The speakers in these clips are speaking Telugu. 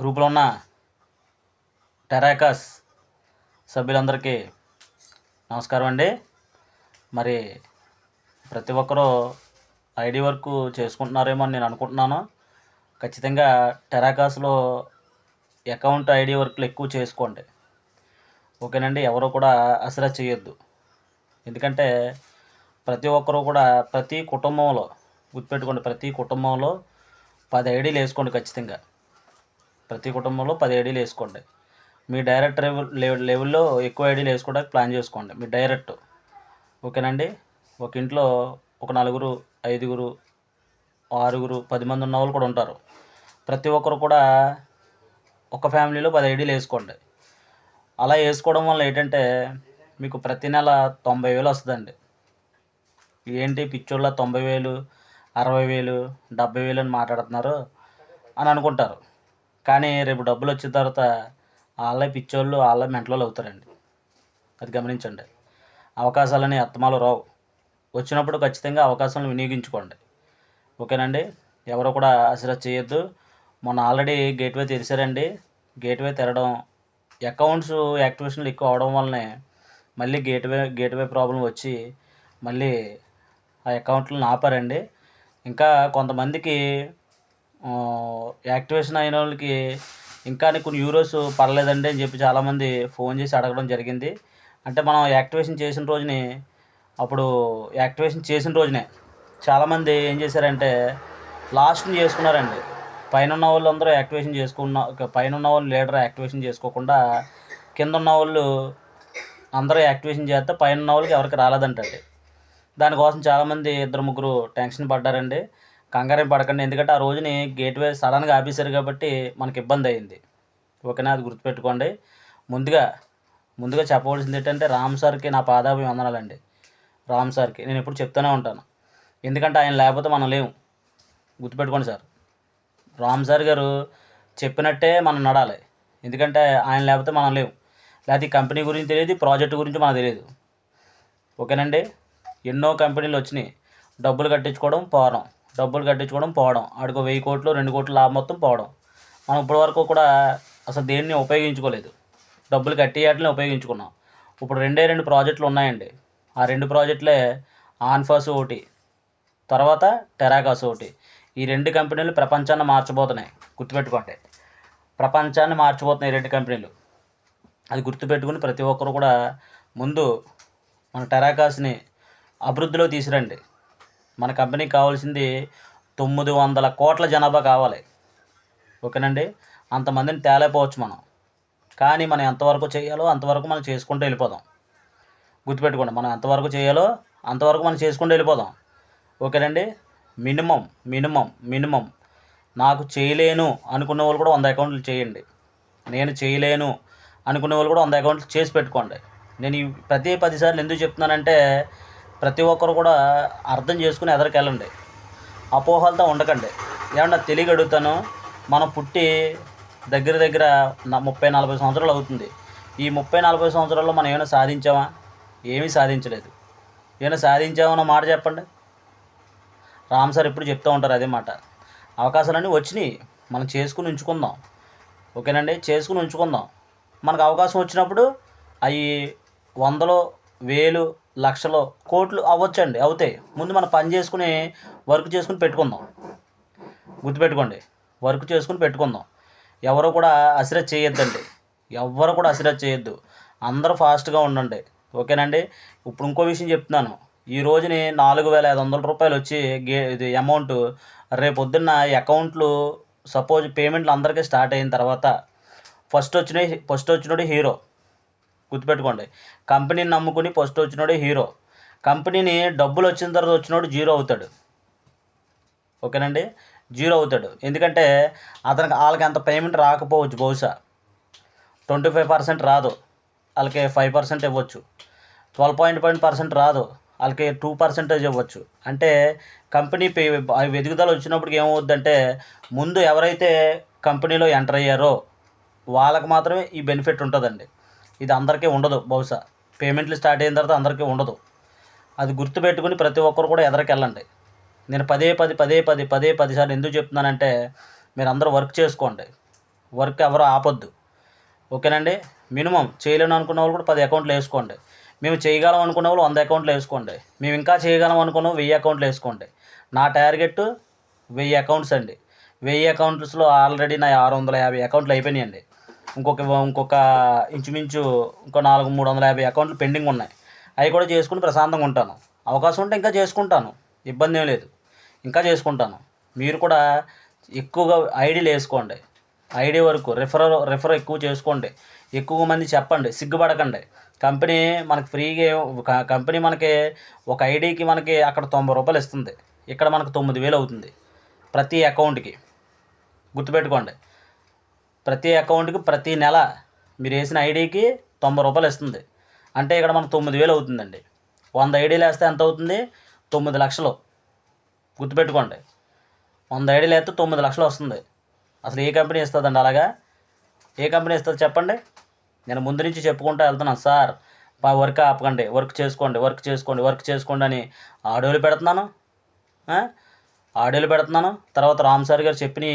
గ్రూపులో ఉన్న టెరాకాస్ సభ్యులందరికీ నమస్కారం అండి. మరి ప్రతి ఒక్కరూ ఐడి వర్క్ చేసుకుంటున్నారేమో అని నేను అనుకుంటున్నాను. ఖచ్చితంగా టెరాకాస్లో అకౌంట్ ఐడి వర్క్లు ఎక్కువ చేసుకోండి. ఓకేనండి? ఎవరు కూడా అసలు చేయొద్దు. ఎందుకంటే ప్రతి ఒక్కరూ కూడా ప్రతి కుటుంబంలో గుర్తుపెట్టుకోండి ప్రతి కుటుంబంలో పది ఐడీలు వేసుకోండి ఖచ్చితంగా. ప్రతి కుటుంబంలో పది ఐడీలు వేసుకోండి. మీ డైరెక్ట్ లెవెల్ లెవెల్లో ఎక్కువ ఐడీలు వేసుకోవడానికి ప్లాన్ చేసుకోండి. మీ డైరెక్ట్. ఓకేనండి? ఒక ఇంట్లో ఒక నలుగురు ఐదుగురు ఆరుగురు పది మంది ఉన్న వాళ్ళు కూడా ఉంటారు. ప్రతి ఒక్కరు కూడా ఒక ఫ్యామిలీలో పది ఐడీలు వేసుకోండి. అలా వేసుకోవడం వల్ల ఏంటంటే మీకు ప్రతి నెల తొంభై వేలు వస్తుందండి. ఏంటి పిచ్చోళ్ళ తొంభై వేలు అరవై వేలు డెబ్బై వేలు అని మాట్లాడుతున్నారు అని అనుకుంటారు. కానీ రేపు డబ్బులు వచ్చిన తర్వాత వాళ్ళే పిచ్చోళ్ళు వాళ్ళే మెంటలోళ్ళు అవుతారండి. అది గమనించండి. అవకాశాలని అత్తమాలు రావు. వచ్చినప్పుడు ఖచ్చితంగా అవకాశాలను వినియోగించుకోండి. ఓకేనండి? ఎవరు కూడా అసలు చేయొద్దు. మొన్న ఆల్రెడీ గేట్వే తెరిచారండి. గేట్వే తెరడం అకౌంట్స్ యాక్టివేషన్లు ఎక్కువ అవడం వల్లనే మళ్ళీ గేట్వే గేట్వే ప్రాబ్లం వచ్చి మళ్ళీ ఆ అకౌంట్లను ఆపారండి. ఇంకా కొంతమందికి యాక్టివేషన్ అయిన వాళ్ళకి ఇంకా కొన్ని యూరోస్ పర్లేదండి అని చెప్పి చాలామంది ఫోన్ చేసి అడగడం జరిగింది. అంటే మనం యాక్టివేషన్ చేసిన రోజుని అప్పుడు యాక్టివేషన్ చేసిన రోజునే చాలామంది ఏం చేశారంటే లాస్ట్ని చేసుకున్నారండి. పైన ఉన్న వాళ్ళు అందరూ యాక్టివేషన్ చేసుకున్న పైన ఉన్న వాళ్ళు లీడర్ యాక్టివేషన్ చేసుకోకుండా కింద ఉన్న వాళ్ళు అందరూ యాక్టివేషన్ చేస్తే పైన ఉన్న వాళ్ళకి ఎవరికి రాలేదంటండి. దానికోసం చాలామంది ఇద్దరు ముగ్గురు టెన్షన్ పడ్డారండి. కంగారం పడకండి. ఎందుకంటే ఆ రోజుని గేట్వే సడన్గా ఆపేశారు కాబట్టి మనకి ఇబ్బంది అయింది. ఓకేనా? అది గుర్తుపెట్టుకోండి. ముందుగా ముందుగా చెప్పవలసింది ఏంటంటే రామ్ సార్కి నా పాదాభి వందనాలండి రామ్ సార్కి. నేను ఎప్పుడు చెప్తూనే ఉంటాను. ఎందుకంటే ఆయన లేకపోతే మనం లేము. గుర్తుపెట్టుకోండి సార్. రామ్ సార్ గారు చెప్పినట్టే మనం నడాలి. ఎందుకంటే ఆయన లేకపోతే మనం లేవు లేకపోతే ఈ కంపెనీ గురించి తెలియదు ప్రాజెక్ట్ గురించి మనకు తెలియదు. ఓకేనండి? ఎన్నో కంపెనీలు వచ్చినాయి. డబ్బులు కట్టించుకోవడం పోవడం డబ్బులు కట్టించుకోవడం పోవడం. ఆడికి వెయ్యి కోట్లు రెండు కోట్లు లాభం మొత్తం పోవడం. మనం ఇప్పటి వరకు కూడా అసలు దేన్ని ఉపయోగించుకోలేదు. డబ్బులు కట్టి వాటిని ఉపయోగించుకున్నాం. ఇప్పుడు రెండే రెండు ప్రాజెక్టులు ఉన్నాయండి. ఆ రెండు ప్రాజెక్టులే ఆన్ఫాస్ ఒకటి తర్వాత టెరాకాస్ ఒకటి. ఈ రెండు కంపెనీలు ప్రపంచాన్ని మార్చబోతున్నాయి గుర్తుపెట్టుకోండి. ప్రపంచాన్ని మార్చబోతున్నాయి రెండు కంపెనీలు. అది గుర్తుపెట్టుకుని ప్రతి ఒక్కరు కూడా ముందు మన టెరాకాస్ని అభివృద్ధిలో తీసురండి మన కంపెనీకి కావాల్సింది తొమ్మిది వందల కోట్ల జనాభా కావాలి. ఓకేనండి? అంతమందిని తేలేపోవచ్చు మనం. కానీ మనం ఎంతవరకు చేయాలో అంతవరకు మనం చేసుకుంటూ వెళ్ళిపోదాం. గుర్తుపెట్టుకోండి మనం ఎంతవరకు చేయాలో అంతవరకు మనం చేసుకుంటూ వెళ్ళిపోదాం. ఓకేనండి? Minimum minimum minimum. నాకు చేయలేను అనుకున్న వాళ్ళు కూడా వంద అకౌంట్లు చేయండి. నేను చేయలేను అనుకునే వాళ్ళు కూడా వంద అకౌంట్లు చేసి పెట్టుకోండి. నేను ప్రతి పదిసార్లు ఎందుకు చెప్తున్నానంటే ప్రతి ఒక్కరు కూడా అర్థం చేసుకుని ఎదరికెళ్ళండి. అపోహలతో ఉండకండి. ఏమన్నా తెలియ అడుగుతాను మనం పుట్టి దగ్గర దగ్గర ముప్పై నలభై సంవత్సరాలు అవుతుంది. ఈ ముప్పై నలభై సంవత్సరాల్లో మనం ఏమైనా సాధించామా? ఏమీ సాధించలేదు. ఏమైనా సాధించామన్న మాట చెప్పండి. రామ్ సార్ ఇప్పుడు చెప్తూ ఉంటారు అదే మాట. అవకాశాలన్నీ వచ్చినాయి. మనం చేసుకుని ఉంచుకుందాం. ఓకేనండి? చేసుకుని ఉంచుకుందాం. మనకు అవకాశం వచ్చినప్పుడు అవి వందలు వేలు లక్షలో కోట్లు అవ్వచ్చండి అవుతాయి ముందు మనం పని చేసుకుని వర్క్ చేసుకుని పెట్టుకుందాం. గుర్తుపెట్టుకోండి వర్క్ చేసుకుని పెట్టుకుందాం. ఎవరు కూడా అసిరత్ చేయొద్దండి. ఎవ్వరు కూడా అసిరత్ చేయొద్దు. అందరూ ఫాస్ట్గా ఉండండి. ఓకేనండి? ఇప్పుడు ఇంకో విషయం చెప్తున్నాను. ఈ రోజుని నాలుగు వేల ఐదు వందల రూపాయలు వచ్చి గే ఇది అమౌంట్ రేపు పొద్దున్న అకౌంట్లు సపోజ్ పేమెంట్లు అందరికీ స్టార్ట్ అయిన తర్వాత ఫస్ట్ వచ్చిన ఫస్ట్ వచ్చినోడు హీరో. గుర్తుపెట్టుకోండి. కంపెనీని నమ్ముకుని ఫస్ట్ వచ్చినోడే హీరో. కంపెనీని డబ్బులు వచ్చిన తర్వాత వచ్చినోడు జీరో అవుతాడు. ఓకేనండి? జీరో అవుతాడు. ఎందుకంటే అతనికి వాళ్ళకి అంత పేమెంట్ రాకపోవచ్చు బహుశా. ట్వంటీ ఫైవ్ పర్సెంట్ రాదు. వాళ్ళకి ఫైవ్ పర్సెంట్ ఇవ్వచ్చు. ట్వెల్వ్ పాయింట్ పాయింట్ పర్సెంట్ రాదు. వాళ్ళకి టూ పర్సెంటేజ్ ఇవ్వచ్చు. అంటే కంపెనీ పే ఎదుగుదల వచ్చినప్పుడు ఏమవుద్దంటే ముందు ఎవరైతే కంపెనీలో ఎంటర్ అయ్యారో వాళ్ళకి మాత్రమే ఈ బెనిఫిట్ ఉంటుందండి. ఇది అందరికీ ఉండదు బహుశా. పేమెంట్లు స్టార్ట్ అయిన తర్వాత అందరికీ ఉండదు. అది గుర్తుపెట్టుకుని ప్రతి ఒక్కరు కూడా ఎదరికెళ్ళండి. నేను పదే పది పదే పది పదే పది సార్లు ఎందుకు చెప్తున్నానంటే మీరు అందరూ వర్క్ చేసుకోండి. వర్క్ ఎవరు ఆపొద్దు. ఓకేనండి? మినిమం చేయలేను అనుకున్న వాళ్ళు కూడా పది అకౌంట్లు వేసుకోండి. మేము చేయగలం అనుకున్న వాళ్ళు వంద అకౌంట్లు వేసుకోండి. మేము ఇంకా చేయగలం అనుకున్న వెయ్యి అకౌంట్లు వేసుకోండి. నా టార్గెట్ వెయ్యి అకౌంట్స్ అండి. వెయ్యి అకౌంట్స్లో ఆల్రెడీ నా ఆరు వందల యాభై అకౌంట్లు అయిపోయినాయండి. ఇంకొక ఇంకొక ఇంచుమించు ఇంకో నాలుగు మూడు వందల యాభై అకౌంట్లు పెండింగ్ ఉన్నాయి. అవి కూడా చేసుకుని ప్రశాంతంగా ఉంటాను. అవకాశం ఉంటే ఇంకా చేసుకుంటాను. ఇబ్బంది ఏం లేదు. ఇంకా చేసుకుంటాను. మీరు కూడా ఎక్కువగా ఐడీలు వేసుకోండి. ఐడి వరకు రిఫర్ రిఫర్ ఎక్కువ చేసుకోండి. ఎక్కువ మంది చెప్పండి. సిగ్గుపడకండి. కంపెనీ మనకి ఫ్రీగా కంపెనీ మనకి ఒక ఐడికి మనకి అక్కడ తొంభై రూపాయలు ఇస్తుంది. ఇక్కడ మనకు తొమ్మిది వేలు అవుతుంది. ప్రతి అకౌంట్కి గుర్తుపెట్టుకోండి. ప్రతి అకౌంట్కి ప్రతి నెల మీరు వేసిన ఐడికి తొంభై రూపాయలు ఇస్తుంది. అంటే ఇక్కడ మనకు తొమ్మిది వేలు అవుతుందండి. వంద ఐడీలు వేస్తే ఎంత అవుతుంది? తొమ్మిది లక్షలు. గుర్తుపెట్టుకోండి. వంద ఐడీలు వేస్తే తొమ్మిది లక్షలు వస్తుంది. అసలు ఏ కంపెనీ ఇస్తుందండి అలాగా? ఏ కంపెనీ ఇస్తుంది చెప్పండి? నేను ముందు నుంచి చెప్పుకుంటూ వెళ్తున్నాను. సార్ బా వర్క్ ఆపకండి. వర్క్ చేసుకోండి వర్క్ చేసుకోండి వర్క్ చేసుకోండి అని ఆడియోలు పెడుతున్నాను. ఆడియోలు పెడుతున్నాను. తర్వాత రామ్ సార్ గారు చెప్పిన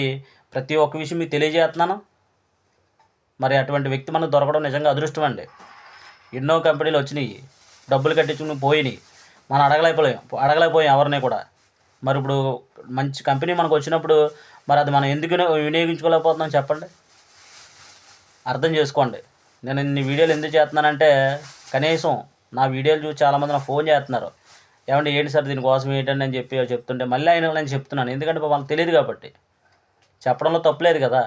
ప్రతి ఒక్క విషయం మీకు తెలియజేస్తున్నాను. మరి అటువంటి వ్యక్తి మనకు దొరకడం నిజంగా అదృష్టం అండి. ఎన్నో కంపెనీలు వచ్చినాయి డబ్బులు కట్టించుకుని పోయినాయి. మనం అడగలేకపోయాం అడగలేకపోయాం ఎవరిని కూడా. మరి ఇప్పుడు మంచి కంపెనీ మనకు వచ్చినప్పుడు మరి అది మనం ఎందుకు వినియోగించుకోలేకపోతున్నాం చెప్పండి? అర్థం చేసుకోండి. నేను ఇన్ని వీడియోలు ఎందుకు చేస్తున్నానంటే కనీసం నా వీడియోలు చూసి చాలామంది నాకు ఫోన్ చేస్తున్నారు. ఏమంటే ఏంటి సార్ దీనికోసం ఏంటని అని చెప్పి చెప్తుంటే మళ్ళీ ఆయన నేను చెప్తున్నాను. ఎందుకంటే వాళ్ళకి తెలియదు కాబట్టి. చెప్పడంలో తప్పులేదు కదా.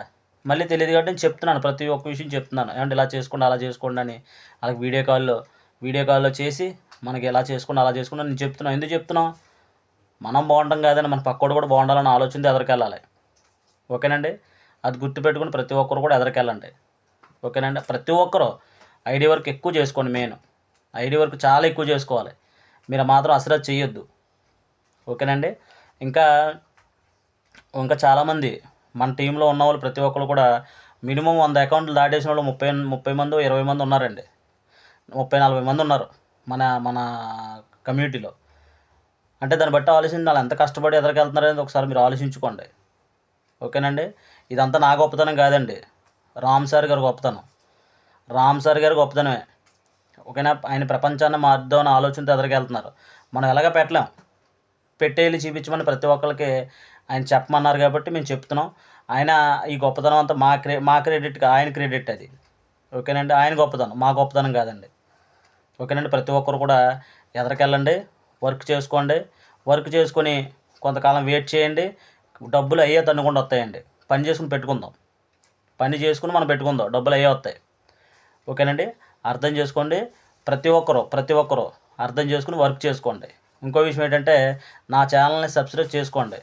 మళ్ళీ తెలియదు కాబట్టి నేను చెప్తున్నాను ప్రతి ఒక్క విషయం చెప్తున్నాను. ఏమంటే ఇలా చేసుకోండి అలా చేసుకోండి అని. వాళ్ళకి వీడియో కాల్లో వీడియో కాల్లో చేసి మనకి ఎలా చేసుకోండి అలా చేసుకోండి అని నేను చెప్తున్నాను. ఎందుకు చెప్తున్నాం మనం బాగుంటాం కాదని మన పక్కోడు కూడా బాగుండాలని ఆలోచన ఎదరికెళ్ళాలి ఓకేనండి? అది గుర్తుపెట్టుకుని ప్రతి ఒక్కరు కూడా ఎదరికెళ్ళండి ఓకేనండి? ప్రతి ఒక్కరు ఐడి వర్క్ ఎక్కువ చేసుకోండి మెయిన్. ఐడి వర్క్ చాలా ఎక్కువ చేసుకోవాలి. మీరు మాత్రం అసలు చేయొద్దు. ఓకేనండి? ఇంకా ఇంకా చాలామంది మన టీంలో ఉన్న వాళ్ళు ప్రతి ఒక్కరు కూడా మినిమం వంద అకౌంట్లు దాటేసిన వాళ్ళు ముప్పై ముప్పై మంది ఇరవై మంది ఉన్నారండి. ముప్పై నలభై మంది ఉన్నారు మన మన కమ్యూనిటీలో అంటే దాన్ని బట్టి ఆలోచించి వాళ్ళు ఎంత కష్టపడి ఎదరికెళ్తున్నారు అనేది ఒకసారి మీరు ఆలోచించుకోండి. ఓకేనండి? ఇదంతా నా గొప్పతనం కాదండి. రామ్ సార్ గారి గొప్పతనం. రామ్ సార్ గారి గొప్పతనమే. ఓకేనా? ఆయన ప్రపంచాన్ని మార్దామని ఆలోచనతో ఎదరికెళ్తున్నారు. మనం ఎలాగ పెట్టలేం. పెట్టేళ్ళు చూపించమని ప్రతి ఒక్కరికి ఆయన చెప్పమన్నారు కాబట్టి మేము చెప్తున్నాం. ఆయన ఈ గొప్పతనం అంతా మా క్రె మా క్రెడిట్ ఆయన క్రెడిట్ అది. ఓకేనండి? ఆయన గొప్పతనం. మా గొప్పతనం కాదండి. ఓకేనండి? ప్రతి ఒక్కరు కూడా ఎదరికెళ్ళండి వర్క్ చేసుకోండి. వర్క్ చేసుకొని కొంతకాలం వెయిట్ చేయండి. డబ్బులు అయ్యే తన్నుకుండా వస్తాయండి. పని చేసుకుని పెట్టుకుందాం. పని చేసుకుని మనం పెట్టుకుందాం. డబ్బులు అయ్యే వస్తాయి. ఓకేనండి? అర్థం చేసుకోండి. ప్రతి ఒక్కరు ప్రతి ఒక్కరు అర్థం చేసుకుని వర్క్ చేసుకోండి. ఇంకో విషయం ఏంటంటే నా ఛానల్ని సబ్స్క్రైబ్ చేసుకోండి.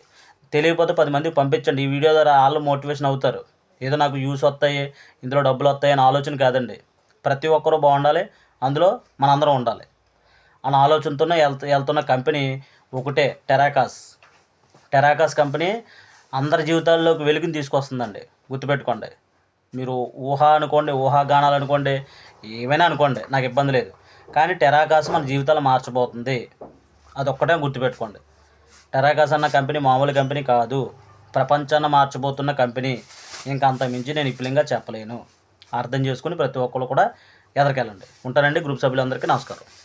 తెలియకపోతే పది మందికి పంపించండి. ఈ వీడియో ద్వారా వాళ్ళు మోటివేషన్ అవుతారు. ఏదో నాకు యూస్ వస్తాయి ఇందులో డబ్బులు వస్తాయి అనే ఆలోచన కాదండి. ప్రతి ఒక్కరూ బాగుండాలి. అందులో మనందరం ఉండాలి. అన్న ఆలోచనతోనే వెళ్తు వెళ్తున్న కంపెనీ ఒకటే టెరాకాస్. టెరాకాస్ కంపెనీ అందరి జీవితాల్లోకి వెలుగుని తీసుకొస్తుందండి. గుర్తుపెట్టుకోండి. మీరు ఊహ అనుకోండి ఊహాగానాలు అనుకోండి ఏమైనా అనుకోండి నాకు ఇబ్బంది లేదు. కానీ టెరాకాస్ మన జీవితాలు మార్చబోతుంది. అదొక్కటే గుర్తుపెట్టుకోండి. టెరాగాస్ అన్న కంపెనీ మామూలు కంపెనీ కాదు. ప్రపంచాన్ని మార్చబోతున్న కంపెనీ. ఇంకా అంత మించి నేను ఇప్పులింగా చెప్పలేను. అర్థం చేసుకుని ప్రతి ఒక్కరు కూడా ఎదరికెళ్ళండి. ఉంటానండి. గ్రూప్ సభ్యులందరికీ నమస్కారం.